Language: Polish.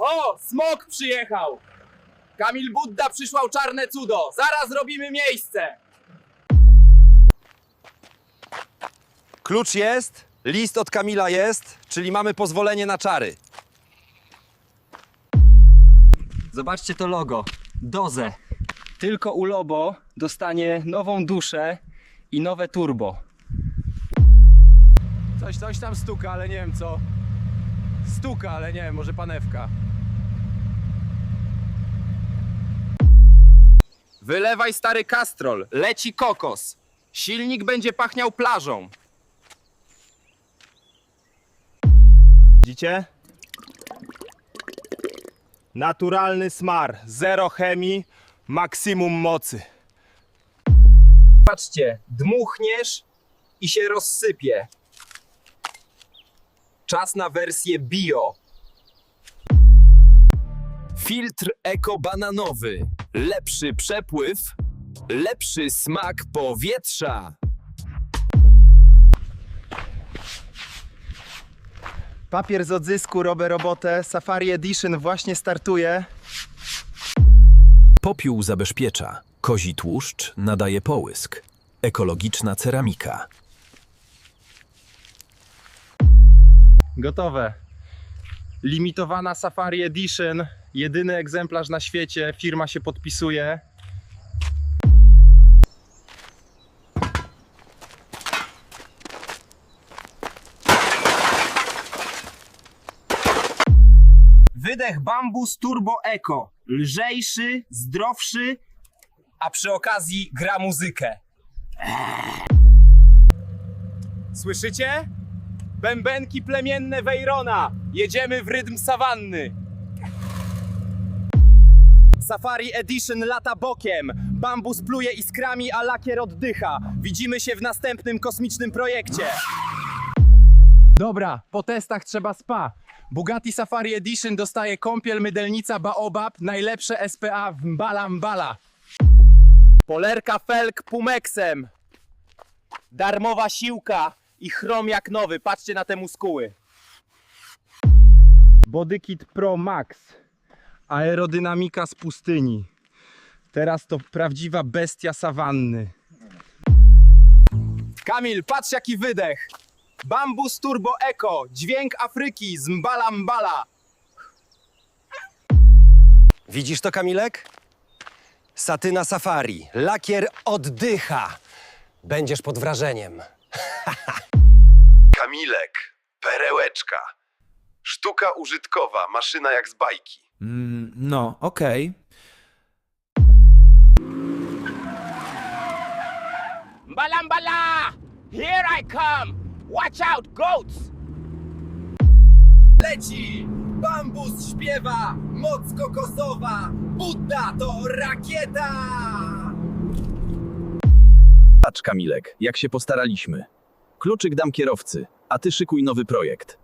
Oho, smok przyjechał! Kamil Budda przysłał czarne cudo. Zaraz robimy miejsce. Klucz jest, list od Kamila jest, czyli mamy pozwolenie na czary. Zobaczcie to logo. Doze. Tylko u Lobo dostanie nową duszę i nowe turbo. Coś, coś tam stuka, ale nie wiem co. Stuka, ale nie wiem, może panewka. Wylewaj stary kastrol, leci kokos. Silnik będzie pachniał plażą. Widzicie? Naturalny smar, zero chemii, maksimum mocy. Patrzcie, dmuchniesz i się rozsypie. Czas na wersję bio. Filtr eko-bananowy. Lepszy przepływ, lepszy smak powietrza. Papier z odzysku robię robotę, Safari Edition właśnie startuje. Popiół zabezpiecza. Kozi tłuszcz nadaje połysk. Ekologiczna ceramika. Gotowe. Limitowana Safari Edition, jedyny egzemplarz na świecie, firma się podpisuje. Wydech Bambus Turbo Eco. Lżejszy, zdrowszy, a przy okazji gra muzykę. Słyszycie? Bębenki plemienne Wejrona. Jedziemy w rytm sawanny. Safari Edition lata bokiem. Bambus pluje iskrami, a lakier oddycha. Widzimy się w następnym kosmicznym projekcie. Dobra, po testach trzeba spa. Bugatti Safari Edition dostaje kąpiel mydelnica Baobab, najlepsze SPA w Mbala Mbala. Polerka Felk Pumexem. Darmowa siłka i chrom jak nowy. Patrzcie na te muskuły. Bodykit Pro Max. Aerodynamika z pustyni. Teraz to prawdziwa bestia sawanny. Kamil, patrz jaki wydech. Bambus Turbo Eco, dźwięk Afryki z Mbala Mbala. Widzisz to, Kamilek? Satyna Safari, lakier oddycha. Będziesz pod wrażeniem. Kamilek, perełeczka. Sztuka użytkowa, maszyna jak z bajki. Mm, no, okej. Mbala Mbala! Here I come! Watch out, goats! Leci! Bambus śpiewa! Moc kokosowa! Budda to rakieta! Patrz Kamilek, jak się postaraliśmy. Kluczyk dam kierowcy, a ty szykuj nowy projekt.